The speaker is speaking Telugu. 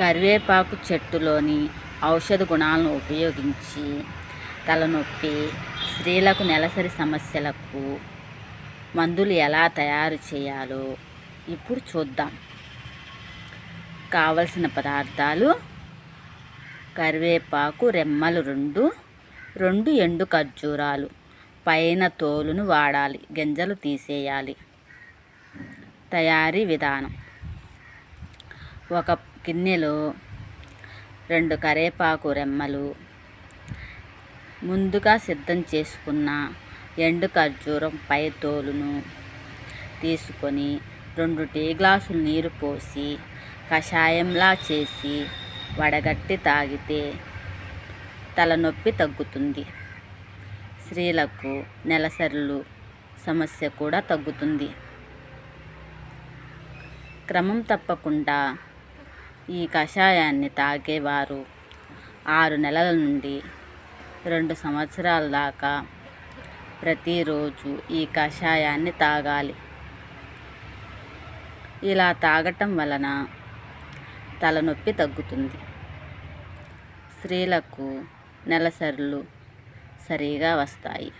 కరివేపాకు చెట్టులోని ఔషధ గుణాలను ఉపయోగించి తలనొప్పి స్త్రీలకు నెలసరి సమస్యలకు మందులు ఎలా తయారు చేయాలో ఇప్పుడు చూద్దాం. కావలసిన పదార్థాలు కరివేపాకు రెమ్మలు రెండు రెండు ఎండు ఖర్జూరాలు. పైన తోలును వాడాలి గింజలు తీసేయాలి. తయారీ విధానం. ఒక గిన్నెలో రెండు కరివేపాకు రెమ్మలు ముందుగా సిద్ధం చేసుకున్న ఎండు ఖర్జూరం పై తోలును తీసుకొని రెండు టీ గ్లాసులు నీరు పోసి కషాయంలా చేసి వడగట్టి తాగితే తలనొప్పి తగ్గుతుంది. స్త్రీలకు నెలసరులు సమస్య కూడా తగ్గుతుంది. క్రమం తప్పకుండా ఈ కషాయాన్ని తాగేవారు. ఆరు నెలల నుండి రెండు సంవత్సరాల దాకా ప్రతిరోజు ఈ కషాయాన్ని తాగాలి. ఇలా తాగటం వలన తలనొప్పి తగ్గుతుంది. స్త్రీలకు నెలసరులు సరిగా వస్తాయి.